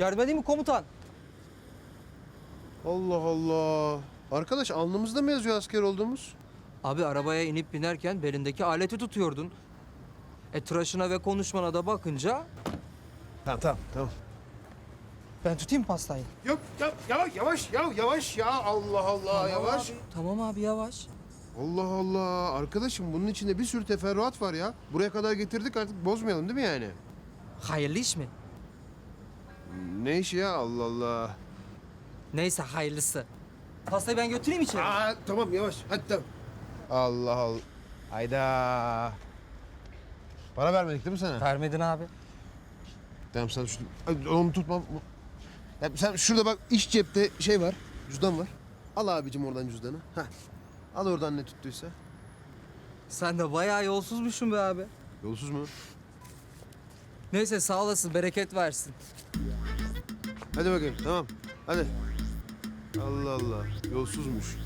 Yardım edeyim mi komutan? Allah Allah. Arkadaş alnımızda mı yazıyor asker olduğumuz? Abi arabaya inip binerken belindeki aleti tutuyordun. E tıraşına ve konuşmana da bakınca Tamam tamam tamam. ben tutayım pastayı. Yok ya, yavaş yavaş ya yavaş ya Allah Allah yavaş. Abi, tamam abi yavaş. Allah Allah. Arkadaşım bunun içinde bir sürü teferruat var ya. Buraya kadar getirdik artık bozmayalım değil mi yani? Hayırlı iş mi? Ne işi ya Allah Allah. Neyse hayırlısı. Pastayı ben götüreyim içeri. Aa tamam yavaş hadi tamam. Allah Allah. Hayda. Para vermedik değil mi sana? Vermedin abi. Tamam sen şunu... Ay, Onu tutma. Ya sen şurada bak iş cepte şey var. Cüzdan var. Al abicim oradan cüzdanı. Heh. Al oradan ne tuttuysa. Sen de bayağı yolsuzmuşsun be abi. Yolsuz mu? Neyse sağ olasın bereket versin. Hadi bakayım tamam. Hadi. Allah Allah. Yolsuzmuş.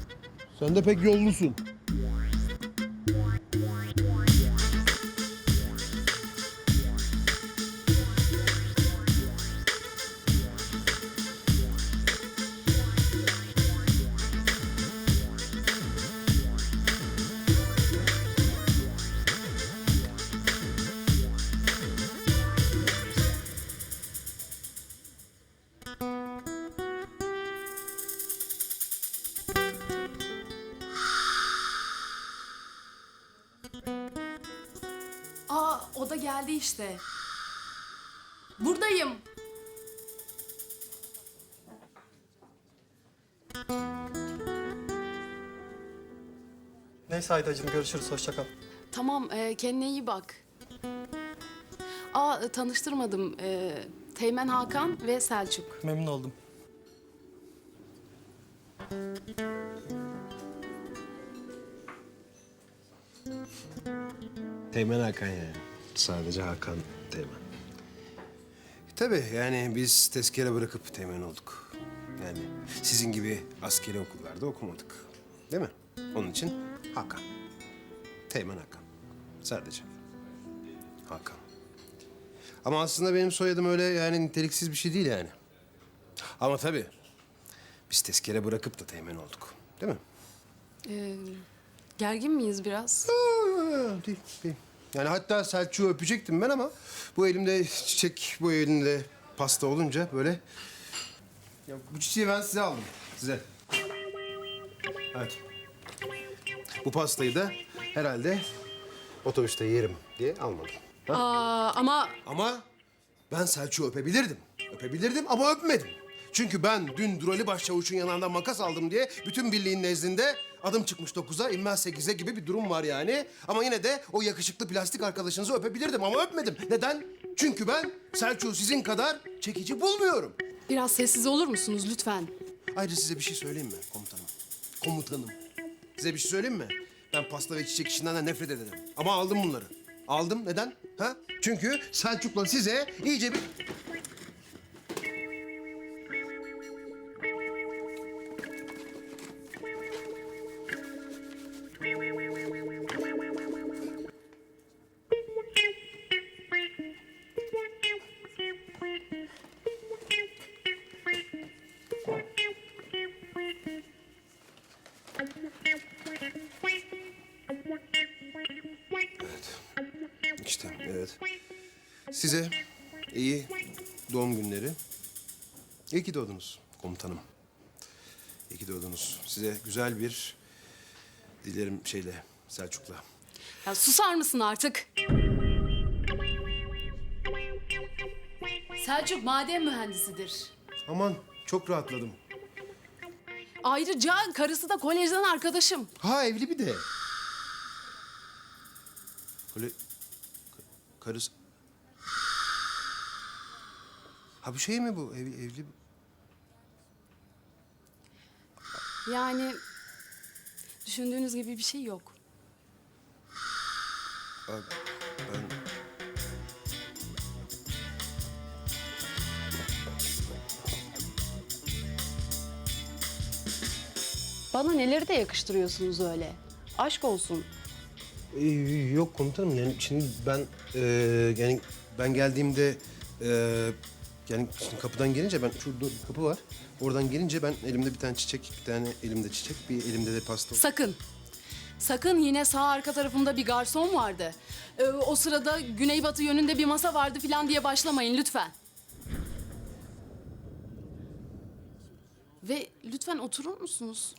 Sen de pek yollusun. O da geldi işte. Buradayım. Neyse Aydacığım görüşürüz hoşça kal. Tamam e, kendine iyi bak. Aa e, tanıştırmadım. E, Teğmen Hakan ve Selçuk. Memnun oldum. Teğmen Hakan yani. Sadece Hakan Teğmen. Tabii yani biz tezkere bırakıp teğmen olduk. Yani sizin gibi askeri okullarda okumadık. Değil mi? Onun için Hakan. Teğmen Hakan. Sadece. Hakan. Ama aslında benim soyadım öyle yani niteliksiz bir şey değil yani. Ama tabii biz tezkere bırakıp da teğmen olduk. Değil mi? E, gergin miyiz biraz? Aa, değil, değil. Yani hatta Selçuk'u öpecektim ben ama bu elimde çiçek, bu elimde pasta olunca böyle... Ya bu çiçeği ben size aldım, size. Evet. Bu pastayı da herhalde otobüste yerim diye almadım. Aa ama Ama ben Selçuk'u öpebilirdim. Öpebilirdim ama öpmedim. Çünkü ben dün Durali Başçavuş'un yanından makas aldım diye bütün birliğin nezdinde adım çıkmış dokuza, inmez sekize gibi bir durum var yani. Ama yine de o yakışıklı plastik arkadaşınızı öpebilirdim ama öpmedim. Neden? Çünkü ben Selçuk'u sizin kadar çekici bulmuyorum. biraz sessiz olur musunuz lütfen? Ayrıca size bir şey söyleyeyim mi komutanım? Komutanım. Size bir şey söyleyeyim mi? Ben pasta ve çiçek işinden de nefret ederim. Ama aldım bunları. Aldım. Neden? Ha? Çünkü Selçuk'la size iyice bir... Size iyi doğum günleri. İyi ki doğdunuz komutanım. İyi ki doğdunuz. Size güzel bir dilerim şeyle Selçuk'la. Ya susar mısın artık? Selçuk maden mühendisidir. Aman çok rahatladım. Ayrıca karısı da kolejden arkadaşım. Ha evli bir de. Ka- karısı... Ha bu şey mi bu? Ev, evli... Yani düşündüğünüz gibi bir şey yok. Ha, ben... Bana neleri de yakıştırıyorsunuz öyle. Aşk olsun. Ee, Yok komutanım yani şimdi ben e, yani ben geldiğimde e, Yani şimdi kapıdan gelince ben şurada bir kapı var. Oradan gelince ben elimde bir tane çiçek, bir tane elimde çiçek, bir elimde de pasta. Sakın. Sakın yine sağ arka tarafımda bir garson vardı. Ee, o sırada güneybatı yönünde bir masa vardı falan diye başlamayın lütfen. Ve lütfen oturur musunuz?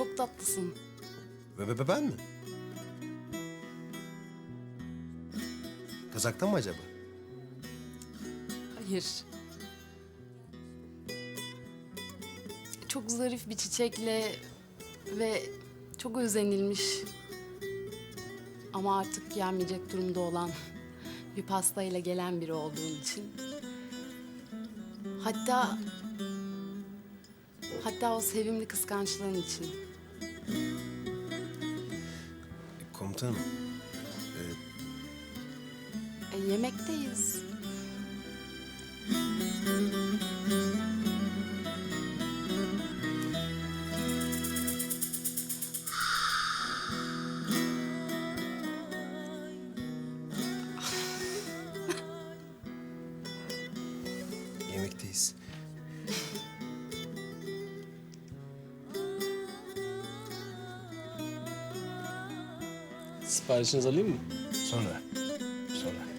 Çok tatlısın. Ve be- be- ben mi? Kazaktan mı acaba? Hayır. Çok zarif bir çiçekle ve çok özenilmiş ama artık yenmeyecek durumda olan bir pastayla gelen biri olduğun için. Hatta hatta o sevimli kıskançlığın için. Komutanım, E, yemekteyiz. yemekteyiz. Siparişinizi alayım mı? Sonra. Sonra.